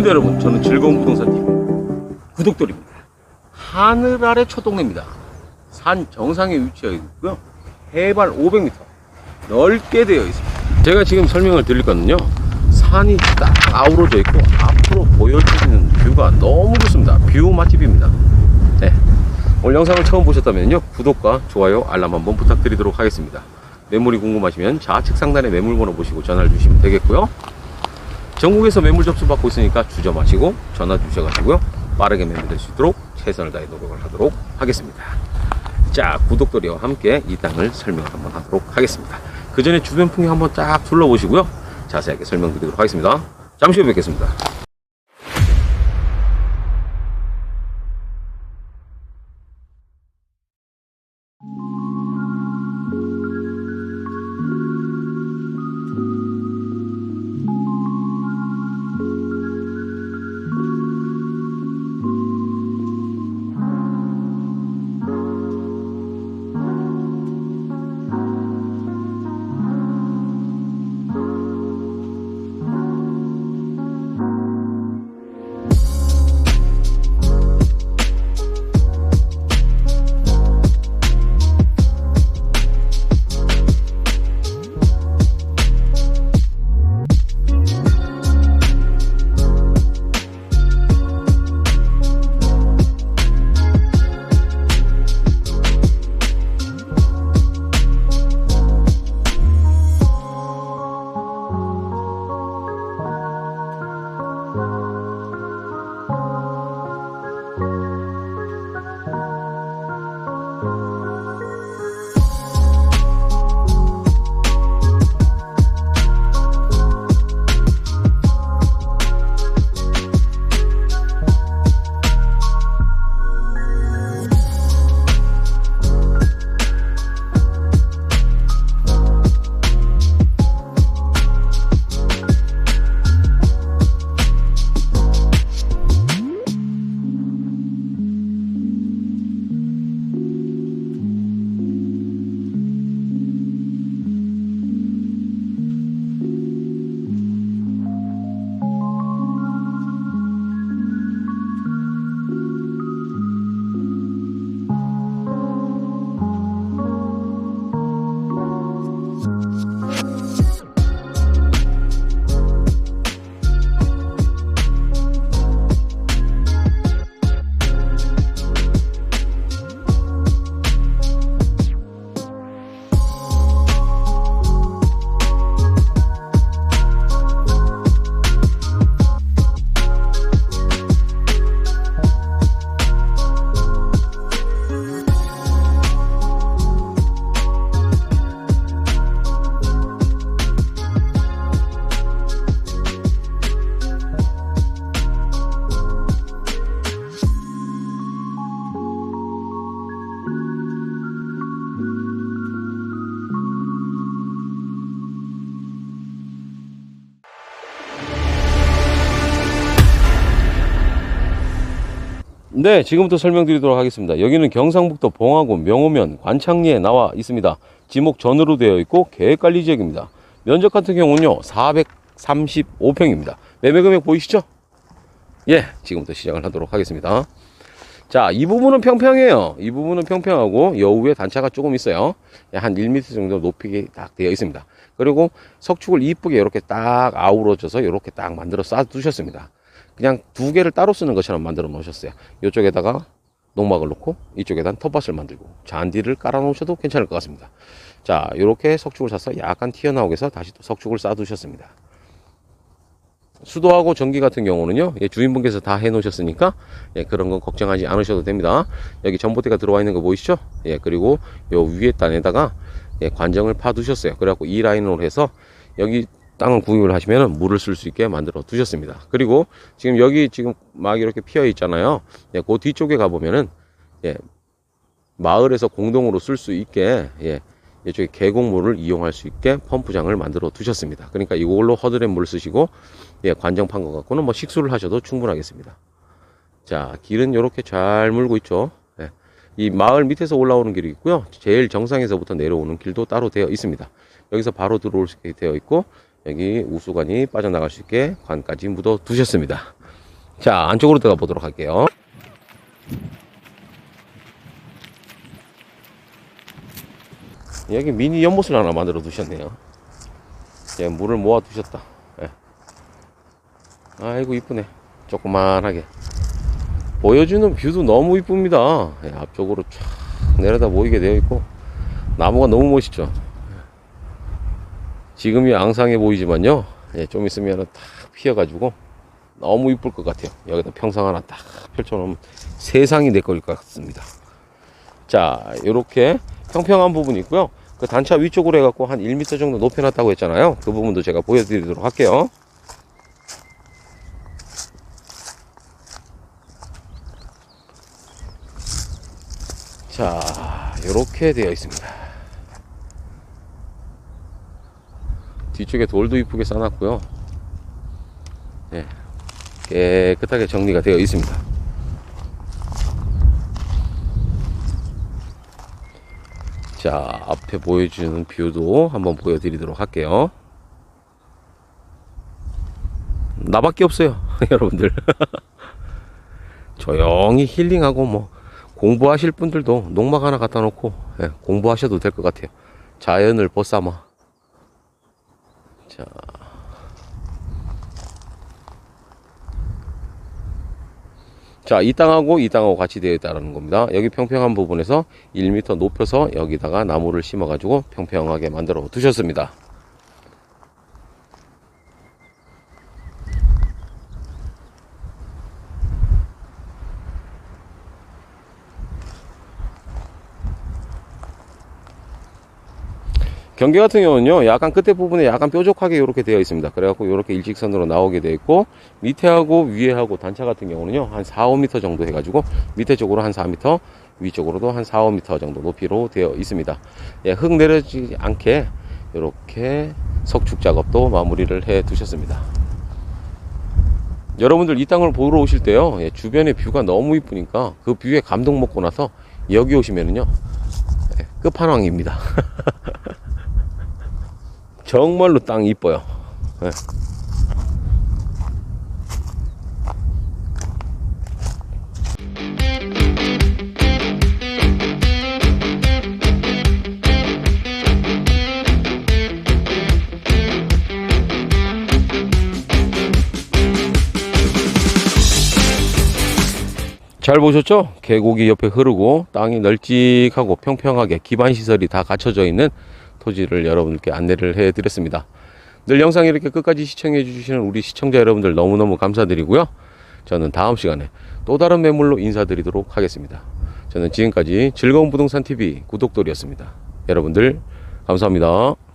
반갑습니다 여러분 저는 즐거운 부동산팀 구독돌입니다. 하늘 아래 초동네입니다. 산 정상에 위치하고 있고요. 해발 500m 넓게 되어 있습니다. 제가 지금 설명을 드릴 거는요. 산이 딱 아우러져 있고 앞으로 보여지는 뷰가 너무 좋습니다. 뷰 맛집입니다. 네. 오늘 영상을 처음 보셨다면요. 구독과 좋아요 알람 한번 부탁드리도록 하겠습니다. 매물이 궁금하시면 좌측 상단에 매물번호 보시고 전화를 주시면 되겠고요 전국에서 매물 접수 받고 있으니까 주저 마시고 전화 주셔가지고요. 빠르게 매물될 수 있도록 최선을 다해 노력을 하도록 하겠습니다. 자 구독들이와 함께 이 땅을 설명을 한번 하도록 하겠습니다. 그 전에 주변 풍경 한번 쫙 둘러보시고요. 자세하게 설명드리도록 하겠습니다. 잠시 후에 뵙겠습니다 네, 지금부터 설명드리도록 하겠습니다. 여기는 경상북도 봉화군 명호면 관창리에 나와 있습니다. 지목 전으로 되어 있고 계획관리 지역입니다. 면적 같은 경우는요, 435평입니다. 매매 금액 보이시죠? 예, 지금부터 시작을 하도록 하겠습니다. 자, 이 부분은 평평해요. 이 부분은 평평하고 여우에 단차가 조금 있어요. 예, 한 1m 정도 높이게 딱 되어 있습니다. 그리고 석축을 이쁘게 이렇게 딱 아우러져서 이렇게 딱 만들어 쌓아 두셨습니다. 그냥 두 개를 따로 쓰는 것처럼 만들어 놓으셨어요. 이쪽에다가 농막을 놓고 이쪽에다 텃밭을 만들고 잔디를 깔아 놓으셔도 괜찮을 것 같습니다. 자, 이렇게 석축을 사서 약간 튀어나오게 해서 다시 또 석축을 쌓아 두셨습니다. 수도하고 전기 같은 경우는요, 예, 주인분께서 다 해 놓으셨으니까, 예, 그런 건 걱정하지 않으셔도 됩니다. 여기 전봇대가 들어와 있는 거 보이시죠? 예, 그리고 요 위에 단에다가, 예, 관정을 파 두셨어요. 그래갖고 이 라인으로 해서, 여기 땅을 구입을 하시면 물을 쓸 수 있게 만들어 두셨습니다. 그리고 지금 여기 지금 막 이렇게 피어 있잖아요. 예, 그 뒤쪽에 가보면은, 예, 마을에서 공동으로 쓸 수 있게, 예, 이쪽에 계곡물을 이용할 수 있게 펌프장을 만들어 두셨습니다. 그러니까 이걸로 허드렛 물 쓰시고 예, 관정판 것 갖고는 뭐 식수를 하셔도 충분하겠습니다. 자, 길은 이렇게 잘 물고 있죠. 예. 이 마을 밑에서 올라오는 길이 있고요. 제일 정상에서부터 내려오는 길도 따로 되어 있습니다. 여기서 바로 들어올 수 있게 되어 있고 여기 우수관이 빠져나갈 수 있게 관까지 묻어 두셨습니다. 자, 안쪽으로 들어가 보도록 할게요. 여기 미니 연못을 하나 만들어 두셨네요. 예, 물을 모아 두셨다. 예. 아이고, 이쁘네. 조그만하게. 보여주는 뷰도 너무 이쁩니다. 예, 앞쪽으로 쫙 내려다 보이게 되어 있고, 나무가 너무 멋있죠. 지금이 앙상해 보이지만요. 예, 좀 있으면 딱 피어가지고 너무 이쁠 것 같아요. 여기다 평상 하나 딱 펼쳐놓으면 세상이 내 거일 것 같습니다. 자, 이렇게 평평한 부분이 있고요. 그 단차 위쪽으로 해갖고 한 1m 정도 높여놨다고 했잖아요. 그 부분도 제가 보여드리도록 할게요. 자, 이렇게 되어 있습니다. 뒤쪽에 돌도 이쁘게 싸놨고요. 예, 깨끗하게 정리가 되어 있습니다. 자, 앞에 보여주는 뷰도 한번 보여드리도록 할게요. 나밖에 없어요, 여러분들. 조용히 힐링하고 뭐 공부하실 분들도 농막 하나 갖다 놓고 예, 공부하셔도 될 것 같아요. 자연을 벗삼아. 자. 자, 이 땅하고 이 땅하고 같이 되어 있다는 겁니다. 여기 평평한 부분에서 1m 높여서 여기다가 나무를 심어가지고 평평하게 만들어 두셨습니다. 경계 같은 경우는요, 약간 끝에 부분에 약간 뾰족하게 이렇게 되어 있습니다. 그래갖고 이렇게 일직선으로 나오게 되어 있고, 밑에하고 위에하고 단차 같은 경우는요, 한 4, 5m 정도 해가지고, 밑에 쪽으로 한 4m, 위쪽으로도 한 4, 5m 정도 높이로 되어 있습니다. 예, 흙 내려지지 않게 이렇게 석축 작업도 마무리를 해 두셨습니다. 여러분들 이 땅을 보러 오실 때요, 예, 주변의 뷰가 너무 이쁘니까 그 뷰에 감동 먹고 나서 여기 오시면은요, 예, 끝판왕입니다. 정말로 땅 이뻐요. 예. 잘 보셨죠? 계곡이 옆에 흐르고 땅이 널찍하고 평평하게 기반 시설이 다 갖춰져 있는 토지를 여러분께 안내를 해 드렸습니다. 늘 영상 이렇게 끝까지 시청해 주시는 우리 시청자 여러분들 너무너무 감사드리고요. 저는 다음 시간에 또 다른 매물로 인사드리도록 하겠습니다. 저는 지금까지 즐거운 부동산 TV 구독돌이었습니다. 여러분들 감사합니다.